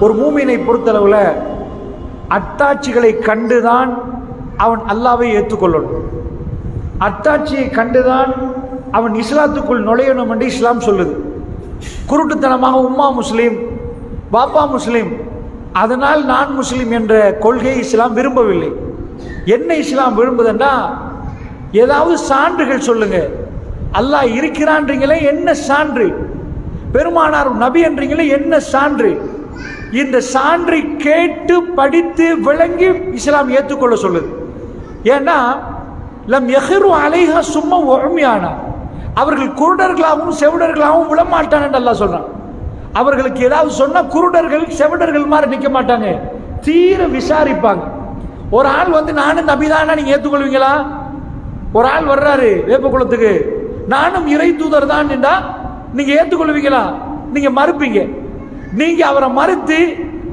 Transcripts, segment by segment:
ஒரு மூமினை பொறுத்தளவில் அத்தாட்சிகளை கண்டுதான் அவன் அல்லாவை ஏற்றுக்கொள்ளணும். அத்தாட்சியை கண்டுதான் அவன் இஸ்லாத்துக்குள் நுழையணும் என்று இஸ்லாம் சொல்லுது. குருட்டுத்தனமாக உம்மா முஸ்லீம் பாப்பா முஸ்லீம் அதனால் நான் முஸ்லீம் என்ற கொள்கையை இஸ்லாம் விரும்பவில்லை. என்ன இஸ்லாம் விரும்புதுன்னா ஏதாவது சான்றுகள் சொல்லுங்க. அல்லாஹ் இருக்கிறான்றீங்களே என்ன சான்று? பெருமானார் நபி என்றீங்களே என்ன சான்று? இந்த சான்றை கேட்டு படித்து விளங்கி இஸ்லாம் ஏற்றுக்கொள்ள சொல்லுது. ஏன்னா லம் எஹிரு அலைஹா சும்மா ஒழுமையானா? அவர்கள் குருடர்களாகவும் செவிடர்களாகவும் விழமாட்டான் நல்லா அல்லாஹ் சொல்றான். அவர்களுக்கு ஏதாவது சொன்னா குருடர்கள் செவிடர்கள் மாதிரி நிற்க மாட்டாங்க. தீர விசாரிப்பாங்க. ஒரு ஆள் வந்து நானும் நபிதானா நீங்க ஏற்றுக்கொள்வீங்களா ஒரு ஆள் வர்றாரு வேப்பகுளத்துக்கு நானும் இறை தூதர் தான் நீங்கள் நீங்க ஏற்றுக்கொள்வீங்களா நீங்க மறுப்பீங்க. நீங்க அவரை மறுத்து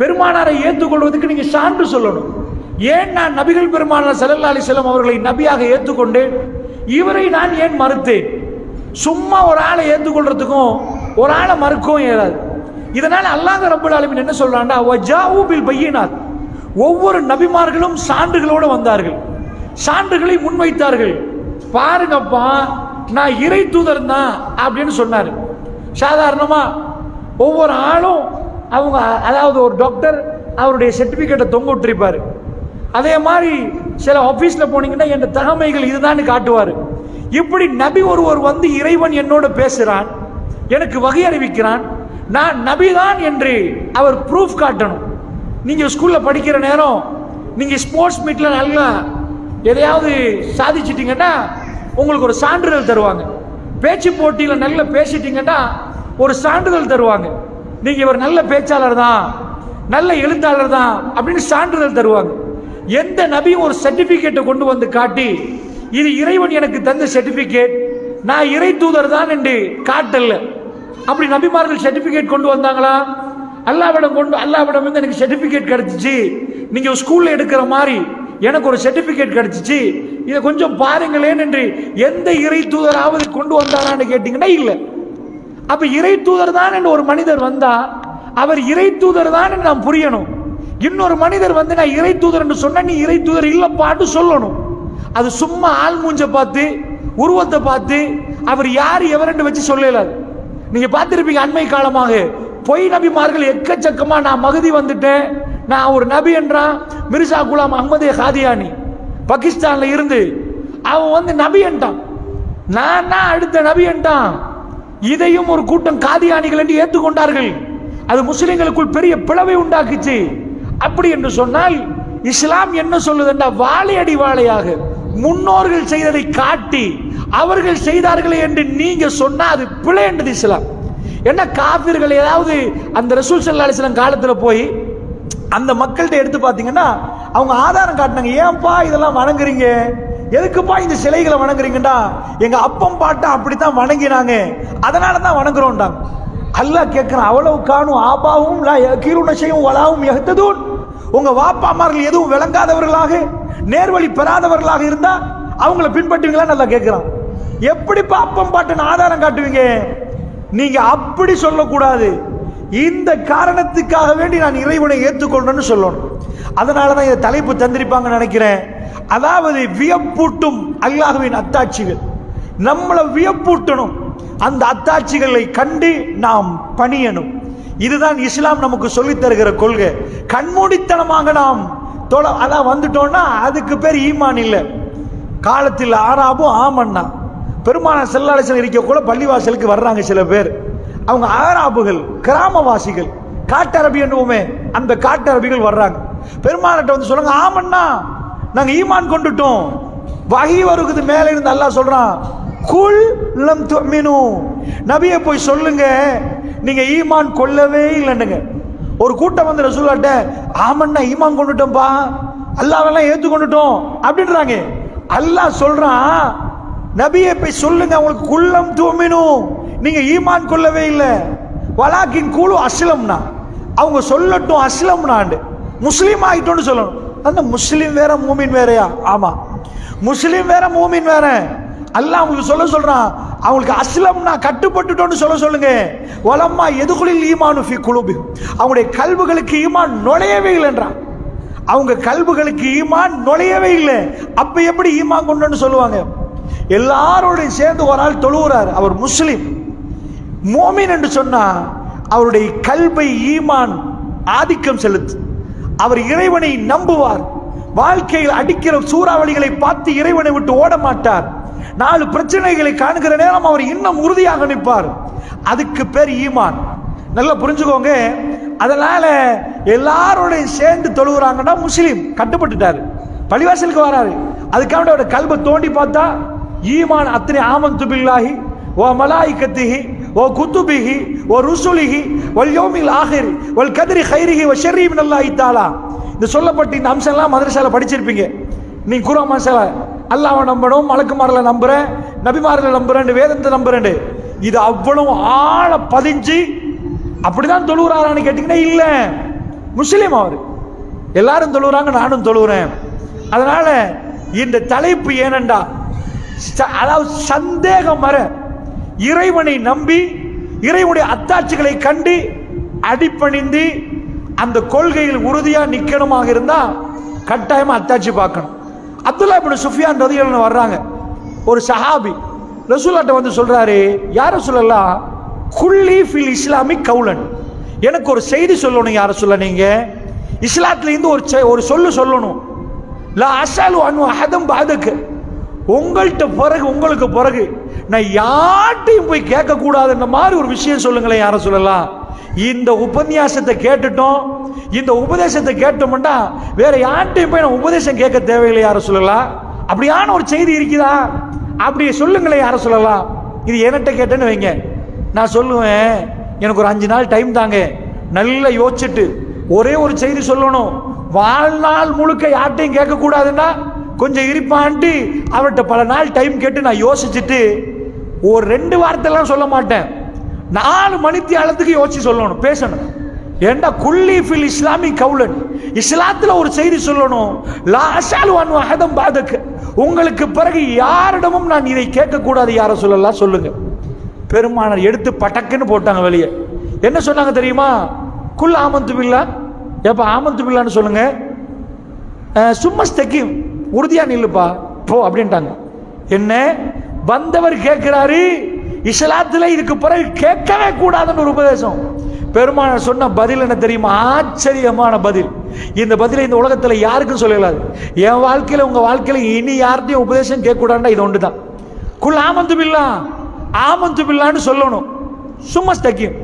பெருமானாரை ஏற்றுக்கொள்வதற்கு நீங்க சான்று சொல்லணும். ஏன் நான் நபிகள் பெருமானார் செல்லல்லா அலி செல்லம் அவர்களை நபியாக ஏற்றுக்கொண்டேன்? இவரை நான் ஏன் மறுத்தேன்? சும்மா ஒரு ஆளை ஏற்றுக்கொள்றதுக்கும் ஒரு ஆளை மறுக்கவும் ஏறாது இதனால் அல்லாத ரப்பல் ஆலமின் என்ன சொல்றான்டா வஜாவு பில் பையினாத். ஒவ்வொரு நபிமார்களும் சான்றுகளோடு வந்தார்கள். சான்றுகளை முன்வைத்தார்கள். பாருங்கப்பா நான் இறை தூதர் தான் அப்படின்னு சொன்னார். சாதாரணமாக ஒவ்வொரு ஆளும் அவங்க அதாவது ஒரு டாக்டர் அவருடைய சர்டிஃபிகேட்டை தொங்க விட்டுருப்பார். அதே மாதிரி சில ஆஃபீஸில் போனீங்கன்னா என் தகமைகள் இதுதான் காட்டுவார். இப்படி நபி ஒருவர் வந்து இறைவன் என்னோட பேசுகிறான் எனக்கு வகை அறிவிக்கிறான் நான் நபிதான் என்று அவர் ப்ரூஃப் காட்டணும். நீங்கள் ஸ்கூலில் படிக்கிற நேரம் நீங்கள் ஸ்போர்ட்ஸ் மீட்டில் நல்லா எதையாவது சாதிச்சிட்டிங்கன்னா உங்களுக்கு ஒரு சான்றிதழ் தருவாங்க. பேச்சு போட்டியில் நல்லா பேசிட்டிங்கன்னா ஒரு சான்றிதழ் தருவாங்க. நீங்க இவர் நல்ல பேச்சாளர் தான் நல்ல எழுத்தாளர் தான் அப்படின்னு சான்றிதழ் தருவாங்க. எந்த நபியும் ஒரு சர்டிபிகேட்டை கொண்டு வந்து காட்டி இது இறைவன் எனக்கு தந்த சர்டிபிகேட் நான் இறை தூதர் தான் என்று காட்டல. அப்படி நபிமார்கள் சர்டிபிகேட் கொண்டு வந்தாங்களா? அல்லாவிடம் கொண்டு அல்லாவிடம் வந்து எனக்கு சர்டிபிகேட் கிடைச்சிச்சு. நீங்க ஸ்கூல்ல எடுக்கிற மாதிரி எனக்கு ஒரு சர்டிபிகேட் கிடைச்சிச்சு. இதை கொஞ்சம் பாருங்களேன் என்று எந்த இறை தூதராவது கொண்டு வந்தாரான்னு கேட்டீங்கன்னா இல்லை. அப்ப இறை தூதர் தான் என்று ஒரு மனிதர் வந்தா அவர் இறை தூதர் தான் என்று நாம் புரியணும். இன்னொரு மனிதர் வந்து நான் இறை தூதர் என்று சொன்ன நீ இறை தூதர் இல்லப்பாட்டு சொல்லணும். அது சும்மா ஆள் மூஞ்ச பார்த்து உருவத்தை பார்த்து அவர் யார் எவரென்று வச்சு சொல்லல. நீங்க பார்த்திருப்பீங்க அண்மை காலமாக பொய் நபிமார்கள் எக்கச்சக்கமா நான் மகுதி வந்துட்டேன் நான் ஒரு நபி என்றான் மிர்சா குலாம் அஹ்மதே ஹாதியானி பாகிஸ்தான்ல இருந்து அவன் வந்து நபி என்றான். நான் அடுத்த நபி என்றான். இதையும் ஒரு கூட்டம் காதியானிகள் என்று ஏற்றுக்கொண்டார்கள். அது முஸ்லிம்களுக்குள் பெரிய பிளவை உண்டாக்குச்சு. அப்படி என்று சொன்னால் இஸ்லாம் என்ன சொல்லுதுன்னா வாழையடி வாழையாக முன்னோர்கள் செய்ததை காட்டி அவர்கள் செய்தார்களே என்று நீங்க சொன்னா அது பிழை என்றது இஸ்லாம். என்ன காபிர்கள் ஏதாவது அந்த ரசூல் சல்லா அலிஸ்லாம் காலத்துல போய் அந்த மக்கள்கிட்ட எடுத்து பார்த்தீங்கன்னா அவங்க ஆதாரம் காட்டினாங்க ஏன்பா இதெல்லாம் வணங்குறீங்க? எதுக்குப்பா இந்த சிலைகளை வணங்குறீங்கடா? எங்க அப்பம் பாட்டா அப்படித்தான் வணங்கினாங்க. அதனால தான் வணங்குறோம்டாங்க. அல்லாஹ் கேட்கிறான் அவ்வளவு காணும் ஆபாவும் கீழுன வளாவும் எகத்ததும் உங்க வாப்பாமார்கள் எதுவும் விளங்காதவர்களாக நேர்வழி பெறாதவர்களாக இருந்தா அவங்கள பின்பற்றுவீங்களா? நல்லா கேட்கிறான் எப்படி பாப்பம் பாட்டுன்னு ஆதாரம் காட்டுவீங்க? நீங்க அப்படி சொல்லக்கூடாது. இந்த காரணத்துக்காக வேண்டி நான் இறைவனை ஏற்றுக்கொள்றேன்னு சொல்லணும். அதனால தான் இந்த தலைப்பு தந்திருப்பாங்கன்னு நினைக்கிறேன். அதாவது வியப்பூட்டும் அல்லாஹுவின் அத்தாட்சிகள். நம்மளை வியப்பூட்டணும். அந்த அத்தாட்சிகளை கண்டு நாம் பணியணும். இதுதான் இஸ்லாம் நமக்கு சொல்லித் தருகிற கொள்கை. கண்மூடித்தனமாக நாம் தொலை அதான் வந்துட்டோம்னா அதுக்கு பேர் ஈமான் இல்லை. காலத்தில் ஆறாபும் ஆமண்ணா பெருமான செல்லாலசன் இருக்க கூட பள்ளிவாசலுக்கு வர்றாங்க சில பேர். அவங்க ஆராபுகள் கிராமவாசிகள். காட்டரபி என்னுவோமே அந்த காட்டரபிகள் வர்றாங்க. பெருமாள்கிட்ட வந்து சொல்லுங்க ஆமண்ணா நாங்கள் ஈமான் கொண்டுட்டோம். வகி வருகுது மேலே இருந்து அல்லாஹ் சொல்றான் குல் லம் துமினு நபியை போய் சொல்லுங்க நீங்க ஈமான் கொள்ளவே இல்லைன்னுங்க. ஒரு கூட்டம் வந்து ரசூல்லாட்ட ஆமண்ணா ஈமான் கொண்டுட்டோம்பா. அல்லாவெல்லாம் ஏத்துக்கொண்டுட்டோம் அப்படின்றாங்க. அல்லாஹ் சொல்றான் நபியை போய் சொல்லுங்க உங்களுக்கு குள்ளம் தூமினும் நீங்க ஈமான் கொள்ளவே இல்லை. வலாக்கின் குழு அஸ்லம்னா. அவங்க சொல்லட்டும் அஸ்லம்னாண்டு. முஸ்லீம் ஆகிட்டோம்னு சொல்லணும். அந்த முஸ்லீம் வேற மூமின் வேறயா? ஆமா. முஸ்லீம் வேற மூமின் வேற. அல்ல அவங்களுக்கு சொல்ல சொல்றான். அவங்களுக்கு அஸ்லம்னால் கட்டுப்பட்டுட்டோன்னு சொல்ல சொல்லுங்க. வலம்மா எதுகுளில் ஈமானு ஃபி குழுபி அவங்களுடைய கல்வுகளுக்கு ஈமான் நுழையவே இல்லைன்றான். அவங்க கல்வுகளுக்கு ஈமான் நுழையவே இல்லை. அப்ப எப்படி ஈமான் கொண்டுன்னு சொல்லுவாங்க? எல்லாரோடையும் சேர்ந்து ஒரு ஆள் தொழுகிறார் அவர் முஸ்லீம். மோமின் என்று சொன்னா அவருடைய கல்வை ஈமான் ஆதிக்கம் செலுத்து. அவர் இறைவனை நம்புவார். வாழ்க்கையில் அடிக்கிற சூறாவளிகளை பார்த்து இறைவனை விட்டு ஓட மாட்டார் நாலு பிரச்சனைகளை காணுகிற நேரம் அவர் இன்னும் உறுதியாக நிற்பார். அதுக்கு பேர் ஈமான். நல்லா புரிஞ்சுக்கோங்க. அதனால எல்லாரோடையும் சேர்ந்து தொழுகிறாங்கன்னா முஸ்லீம் கட்டுப்பட்டுட்டாரு. பள்ளிவாசலுக்கு வராரு. அதுக்காக அவரோட கல்வை தோண்டி பார்த்தா ஈமான் அத்தனை ஆமன் பில்லாஹி ஓ மலாய்கத்திஹி ஓ குத்துபிஹி ஓ ருசுலிஹி வல் யோமில் ஆஹிர் வல் கதிரி ஹைரிஹி வ ஷெரி மினல்லா தஆலா இந்த சொல்லப்பட்ட இந்த அம்சம்லாம் மதரசால படிச்சிருப்பீங்க. நீ குரா மசால அல்லாவை நம்பணும் மலக்குமாரில் நம்புறேன் நபிமாரில் நம்புறேன் வேதத்தை நம்புறேன். இது அவ்வளவு ஆழ பதிஞ்சு அப்படிதான் தொழுகிறாரான்னு கேட்டீங்கன்னா இல்லை. முஸ்லீம் அவர். எல்லாரும் தொழுகிறாங்க நானும் தொழுகிறேன் அதனால இந்த தலைப்பு ஏனண்டா ச- அதாவது சந்தேகம் வர இறைவனை நம்பி இறைவனுடைய அத்தாட்சிகளை கண்டு அடிப்பணிந்து அந்த கொள்கையில் உறுதியா நிக்கணுமாக இருந்தா கட்டாயமா அத்தாட்சி பார்க்கணும். அப்துல்லா இப்படி சுஃபியான் ரதிகள் வர்றாங்க. ஒரு சஹாபி ரசூலாட்ட வந்து சொல்றாரு யார சொல்லலாம் குள்ளி ஃபில் இஸ்லாமிக் கவுலன். எனக்கு ஒரு செய்தி சொல்லணும் யார சொல்ல நீங்க. இஸ்லாத்துல இருந்து ஒரு செ- ஒரு சொல்லு சொல்லணும். லா அசாலு அனு அஹதம் பாதுக்கு உங்கள்கிட்ட பிறகு உங்களுக்கு பிறகு. நான் யார்கிட்டையும் போய் கேட்கக்கூடாதுன்ற மாதிரி ஒரு விஷயம் சொல்லுங்களேன் யாரை சொல்லலாம்? இந்த உபன்யாசத்தை கேட்டுட்டோம். இந்த உபதேசத்தை கேட்டோம்னா வேற யார்கிட்டையும் போய் நான் உபதேசம் கேட்க தேவையில்லை யாரை சொல்லலாம்? அப்படியான ஒரு செய்தி இருக்குதா? அப்படி சொல்லுங்களேன் யாரை சொல்லலாம்? இது என்கிட்ட கேட்டேன்னு வைங்க. நான் சொல்லுவேன் எனக்கு ஒரு அஞ்சு நாள் டைம் தாங்க. நல்லா யோசிச்சுட்டு ஒரே ஒரு செய்தி சொல்லணும். வாழ்நாள் முழுக்க யார்கிட்டையும் கேட்கக்கூடாதுன்னா கொஞ்சம் இருப்பான்ட்டு அவர்கிட்ட பல நாள் டைம் கேட்டு நான் யோசிச்சுட்டு ஒரு ரெண்டு வார்த்தைலாம் சொல்ல மாட்டேன். நாலு மணித்தியாலத்துக்கு யோசிச்சு சொல்லணும் பேசணும். ஏண்டா குல்லி ஃபில் இஸ்லாமி கவுலன்? இஸ்லாத்தில் ஒரு செய்தி சொல்லணும். லா அசாலு அன்வ அஹதம் உங்களுக்கு பிறகு யாரிடமும் நான் இதை கேட்கக்கூடாது யாரை சொல்லலாம் சொல்லுங்க. பெருமானார் எடுத்து பட்டக்குன்னு போட்டாங்க வெளியே. என்ன சொன்னாங்க தெரியுமா? குல் ஆமந்து பில்லா. எப்போ ஆமந்து பில்லான்னு சொல்லுங்க. அஹ், சும்மா உறுதியாக உறுதியா நில்லுப்பா. போ அப்படின்ட்டாங்க. என்ன? வந்தவர் கேட்கிறாரு இஸ்லாத்துல இதுக்கு பிறகு கேட்கவே கூடாதுன்னு ஒரு உபதேசம். பெருமானார் சொன்ன பதில் என்ன தெரியுமா? ஆச்சரியமான பதில். இந்த பதிலை இந்த உலகத்தில் யாருக்கும் சொல்லலாது. என் வாழ்க்கையில் உங்க வாழ்க்கையில் இனி யார்ட்டையும் உபதேசம் கேட்கக்கூடாதுன்னா இது ஒன்று தான் குல் ஆமந்து பில்லா. ஆமந்து பில்லான்னு சொல்லணும். சும்மா ஸ்டக்கியம்.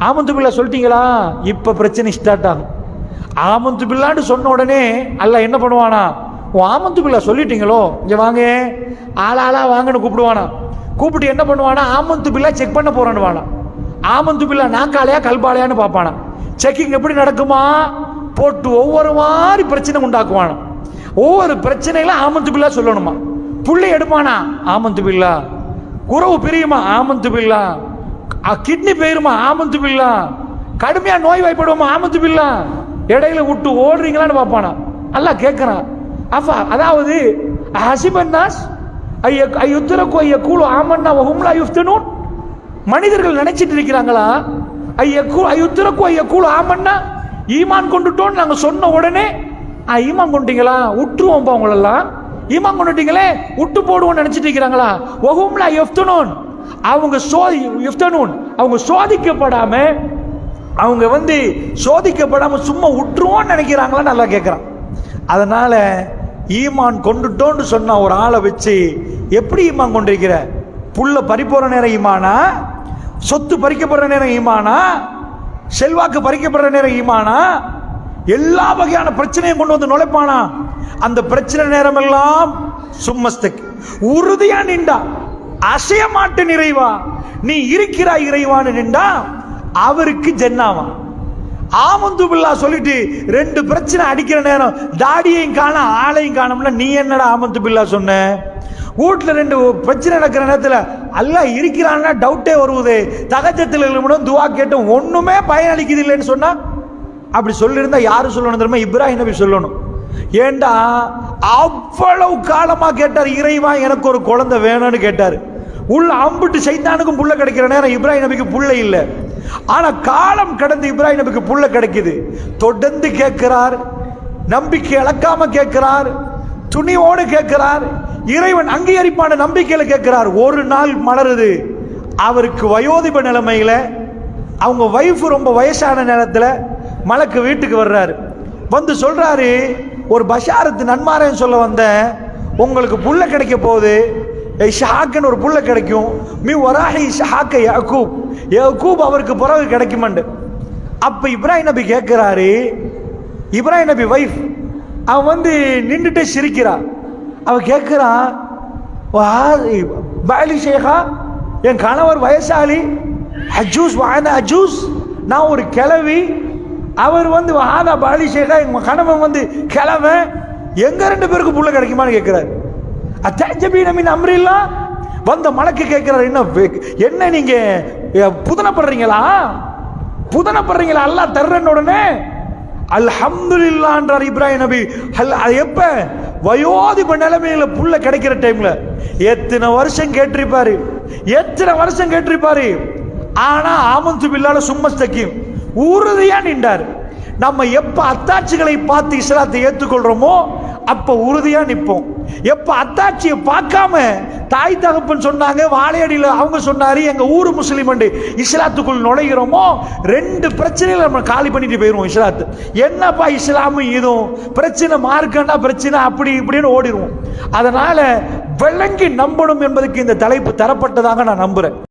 ஆமந்து பில்லா சொல்லிட்டீங்களா? இப்போ பிரச்சனை ஸ்டார்ட் ஆகும். ஆமந்து பில்லான்னு சொன்ன உடனே அல்ல என்ன பண்ணுவானா? ஓ ஆமந்து சொல்லிட்டீங்களோ? இங்கே வாங்க. ஆளா ஆளா வாங்கன்னு கூப்பிடுவானா. கூப்பிட்டு என்ன பண்ணுவானா? ஆமந்து பில்லா செக் பண்ண போறானுவானா ஆமந்து பில்லா நாக்காலையா கல்பாலையான்னு பார்ப்பானா. செக்கிங் எப்படி நடக்குமா? போட்டு ஒவ்வொரு மாதிரி பிரச்சனை உண்டாக்குவானா. ஒவ்வொரு பிரச்சனையில ஆமந்து பில்லா சொல்லணுமா? புள்ளை எடுப்பானா? ஆமந்து பில்லா குறவு பிரியுமா? ஆமந்து பில்லா கிட்னி போயிருமா? ஆமந்து பில்லா கடுமையா நோய் வாய்ப்படுவோமா? ஆமந்து பில்லா இடையில விட்டு ஓடுறீங்களான்னு பார்ப்பானா. நல்லா கேட்குறான் அப்பா அதாவது ஹசிபன் நாஸ் ஐய ஐயுத்தரக்கு ஐய கூலு ஆமன்னா ஹும்லா யுஃப்தனூன். மனிதர்கள் நினைச்சிட்டு இருக்கிறாங்களா? ஐய கூ ஐயுத்தரக்கு ஐய கூலு ஆமன்னா ஈமான் கொண்டுட்டோன்னு நாங்க சொன்ன உடனே ஆ ஈமான் கொண்டுட்டீங்களா விட்டுருவோம்ப்பா உங்களெல்லாம். ஈமான் கொண்டுட்டீங்களே விட்டு போடுவோம்னு நினைச்சிட்டு இருக்கிறாங்களா? வஹும்லா யுஃப்தனூன். அவங்க சோதி யுஃப்தனூன். அவங்க சோதிக்கப்படாம அவங்க வந்து சோதிக்கப்படாம சும்மா விட்டுருவோம்னு நினைக்கிறாங்களா? நல்லா கேட்குறான் அதனால ஈமான் கொண்டுட்டோன்னு சொன்ன ஒரு ஆளை வச்சு எப்படி ஈமான் கொண்டிருக்கிற? புல்ல பறிப்போற நேரம் ஈமானா? சொத்து பறிக்கப்படுற நேரம் ஈமானா? செல்வாக்கு பறிக்கப்படுற நேரம் ஈமானா? எல்லா வகையான பிரச்சனையும் கொண்டு வந்து நுழைப்பானா? அந்த பிரச்சனை நேரம் எல்லாம் சும்மஸ்தக். உறுதியா நின்றா அசைய மாட்டு நிறைவா நீ இருக்கிறாய் இறைவான்னு நின்றா அவருக்கு ஜென்னாவான் ஆமந்து பில்லா சொல்லிட்டு ரெண்டு பிரச்சனை அடிக்கிற நேரம் தாடியையும் காண ஆளையும் காணும்னா நீ என்னடா ஆமந்து பில்லா சொன்ன? வீட்டில் ரெண்டு பிரச்சனை நடக்கிற நேரத்தில் அல்லாஹ் இருக்கிறான்னா டவுட்டே வருவது. தகச்சத்தில் எழுமணும் துவா கேட்டும் ஒன்றுமே பயனளிக்குது இல்லைன்னு சொன்னால் அப்படி சொல்லியிருந்தா யார் சொல்லணும் தெரியுமா? இப்ராஹிம் நபி சொல்லணும். ஏண்டா அவ்வளவு காலமாக கேட்டார் இறைவா எனக்கு ஒரு குழந்தை வேணும்னு கேட்டார். உள்ள அம்பிட்டு சைத்தானுக்கும் புள்ள கிடைக்கிற நேரம் இப்ராஹிம் நபிக்கு புள்ள இல்லை. ஆனா காலம் கடந்து இப்ராஹிம் நபிக்கு புள்ள கிடைக்குது. தொடர்ந்து கேட்கிறார் நம்பிக்கை இழக்காம கேட்கிறார் துணிவோடு கேட்கிறார் இறைவன் அங்கீகரிப்பான நம்பிக்கையில கேட்கிறார். ஒரு நாள் மலருது. அவருக்கு வயோதிப நிலைமையில அவங்க வைஃப் ரொம்ப வயசான நேரத்தில் மலக்கு வீட்டுக்கு வர்றாரு. வந்து சொல்றாரு ஒரு பஷாரத்து நன்மாரன் சொல்ல வந்தேன். உங்களுக்கு புள்ள கிடைக்க போகுது. ஷஹாக்குன்னு ஒரு புள்ள கிடைக்கும். மீ வராஹி ஷஹாக்க யாக்கூப். யகூப் அவருக்கு பிறகு கிடைக்குமண்டு. அப்போ இப்ராஹிம் நபி கேட்குறாரு இப்ராஹிம் நபி ஒய்ஃப் அவன் வந்து நின்றுட்டே சிரிக்கிறான் அவன் கேட்குறான் பாலி ஷேகா என் கணவர் வயசாளி அஜூஸ் வான அஜூஸ் நான் ஒரு கிளவி அவர் வந்து வாதா பாலி ஷேகா கணவன் வந்து கிழவன் எங்கே ரெண்டு பேருக்கு புள்ள கிடைக்குமான்னு கேட்குறாரு அத்தாஜபி நமின் அம்ரில்லாம் வந்த மலக்கு கேட்கிறார் என்ன என்ன நீங்க புதனப்படுறீங்களா? புதனப்படுறீங்களா? அல்லா தர்றன் உடனே அல்ஹம்துலில்லான்றார் இப்ராஹிம் நபி. அல் அது எப்ப? வயோதிப நிலைமையில புள்ள கிடைக்கிற டைம்ல எத்தனை வருஷம் கேட்டிருப்பாரு? எத்தனை வருஷம் கேட்டிருப்பாரு? ஆனா ஆமந்து பில்லால சும்மஸ்தக்கியும் உறுதியா நின்றார். நம்ம எப்ப அத்தாட்சிகளை பார்த்து இஸ்லாத்தை ஏற்றுக்கொள்றோமோ அப்போ உறுதியாக நிற்போம் எப்போ அத்தாட்சியை பார்க்காம தாய் தகப்பன் சொன்னாங்க வாழையடியில் அவங்க சொன்னாரு எங்கள் ஊர் முஸ்லீம் இஸ்லாத்துக்குள் நுழைகிறோமோ ரெண்டு பிரச்சனையில் நம்ம காலி பண்ணிட்டு போயிடுவோம் இஸ்லாத்து. என்னப்பா இஸ்லாமும் இதுவும்? பிரச்சனை மார்க்கண்டா பிரச்சனை அப்படி இப்படின்னு ஓடிடுவோம் அதனால் விளங்கி நம்பணும் என்பதற்கு இந்த தலைப்பு தரப்பட்டதாக நான் நம்புகிறேன்